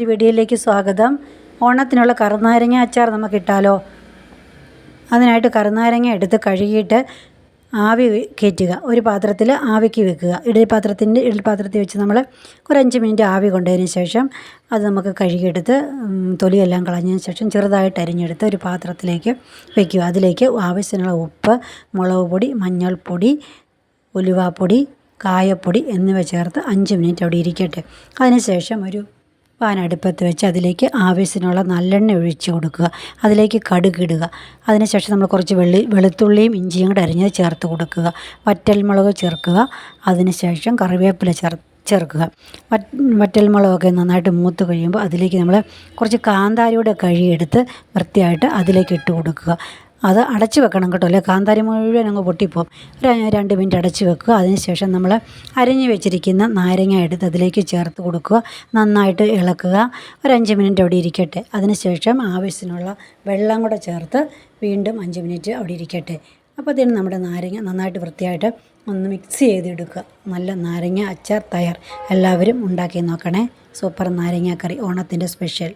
ഒരു വീഡിയോയിലേക്ക് സ്വാഗതം. ഓണത്തിനുള്ള കറുനാരങ്ങ അച്ചാർ നമുക്ക് ഇട്ടാലോ? അതിനായിട്ട് കറുനാരങ്ങ എടുത്ത് കഴുകിയിട്ട് ആവി കയറ്റുക. ഒരു പാത്രത്തിൽ ആവിക്ക് വെക്കുക. ഇഡലി പാത്രത്തിന്റെ ഇഡലി പാത്രത്തിൽ വെച്ച് നമ്മൾ ഒരു അഞ്ച് മിനിറ്റ് ആവി കൊണ്ടതിന് ശേഷം അത് നമുക്ക് കഴുകിയെടുത്ത് തൊലിയെല്ലാം കളഞ്ഞതിന് ശേഷം ചെറുതായിട്ട് അരിഞ്ഞെടുത്ത് ഒരു പാത്രത്തിലേക്ക് വെക്കുക. അതിലേക്ക് ആവശ്യത്തിനുള്ള ഉപ്പ് മുളക് പൊടി മഞ്ഞൾപ്പൊടി ഉലുവാപ്പൊടി കായപ്പൊടി എന്നിവ ചേർത്ത് അഞ്ച് മിനിറ്റ് അവിടെ ഇരിക്കട്ടെ. അതിനുശേഷം ഒരു പാൻ അടുപ്പത്ത് വെച്ച് അതിലേക്ക് ആവശ്യത്തിനുള്ള നല്ലെണ്ണ ഒഴിച്ച് കൊടുക്കുക. അതിലേക്ക് കടുക് ഇടുക. അതിനുശേഷം നമ്മൾ കുറച്ച് വെള്ളി വെളുത്തുള്ളിയും ഇഞ്ചിയും കൂടെ അരിഞ്ഞത് ചേർത്ത് കൊടുക്കുക. വറ്റൽമുളക് ചേർക്കുക. അതിനുശേഷം കറിവേപ്പില ചേർ ചേർക്കുക. വറ്റ് വറ്റൽമുളകൊക്കെ നന്നായിട്ട് മൂത്ത് കഴിയുമ്പോൾ അതിലേക്ക് നമ്മൾ കുറച്ച് കാന്താരിയുടെ കഴിയെടുത്ത് വൃത്തിയായിട്ട് അതിലേക്ക് ഇട്ട് കൊടുക്കുക. അത് അടച്ച് വെക്കണം കേട്ടോ അല്ലെ? കാന്താരി മുഴുവൻ അങ്ങ് പൊട്ടിപ്പോവും. രണ്ട് മിനിറ്റ് അടച്ച് വെക്കുക. അതിനുശേഷം നമ്മൾ അരിഞ്ഞ് വെച്ചിരിക്കുന്ന നാരങ്ങ എടുത്ത് അതിലേക്ക് ചേർത്ത് കൊടുക്കുക. നന്നായിട്ട് ഇളക്കുക. ഒരു അഞ്ച് മിനിറ്റ് അവിടെ ഇരിക്കട്ടെ. അതിനുശേഷം ആവശ്യത്തിനുള്ള വെള്ളം കൂടെ ചേർത്ത് വീണ്ടും അഞ്ച് മിനിറ്റ് അവിടെ ഇരിക്കട്ടെ. അപ്പോൾ അതിന് നമ്മുടെ നാരങ്ങ നന്നായിട്ട് വൃത്തിയായിട്ട് ഒന്ന് മിക്സ് ചെയ്തെടുക്കുക. നല്ല നാരങ്ങ അച്ചാർ തയ്യാർ എല്ലാവരും ഉണ്ടാക്കി നോക്കണേ. സൂപ്പർ നാരങ്ങ കറി ഓണത്തിന്റെ സ്പെഷ്യൽ.